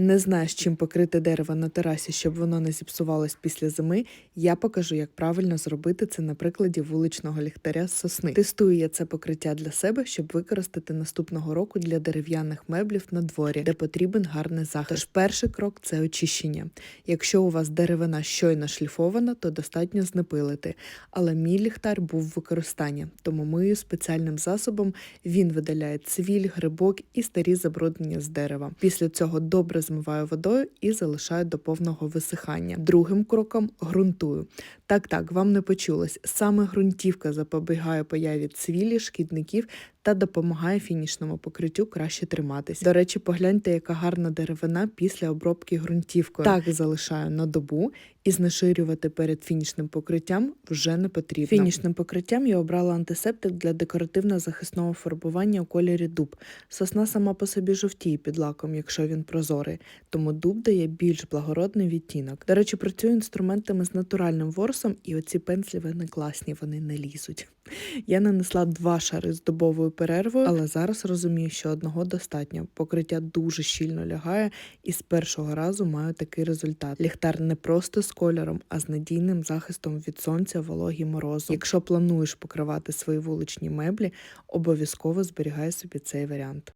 Не знаєш, чим покрити дерево на терасі, щоб воно не зіпсувалось після зими. Я покажу, як правильно зробити це на прикладі вуличного ліхтаря з сосни. Тестую я це покриття для себе, щоб використати наступного року для дерев'яних меблів на дворі, де потрібен гарний захист. Тож перший крок це очищення. Якщо у вас деревина щойно шліфована, то достатньо знепилити. Але мій ліхтар був в використанні, тому мию спеціальним засобом. Він видаляє цвіль, грибок і старі забруднення з дерева. Після цього добре змиваю водою і залишаю до повного висихання. Другим кроком ґрунтую. Так, так, вам не почулось. Саме ґрунтівка запобігає появі цвілі, шкідників та допомагає фінішному покриттю краще триматись. До речі, погляньте, яка гарна деревина після обробки ґрунтівкою. Так залишаю на добу і знеширювати перед фінішним покриттям вже не потрібно. Фінішним покриттям я обрала антисептик для декоративно-захисного фарбування у кольорі дуб. Сосна сама по собі жовтіє під лаком, якщо він прозорий, тому дуб дає більш благородний відтінок. До речі, працюю інструментами з натуральним ворсом, і оці пензлі вони класні, вони не лізуть. Я нанесла два шари з добовою перервою, але зараз розумію, що одного достатньо. Покриття дуже щільно лягає, і з першого разу маю такий результат. Ліхтар не просто кольором, а з надійним захистом від сонця, вологі морозу. Якщо плануєш покривати свої вуличні меблі, обов'язково зберігай собі цей варіант.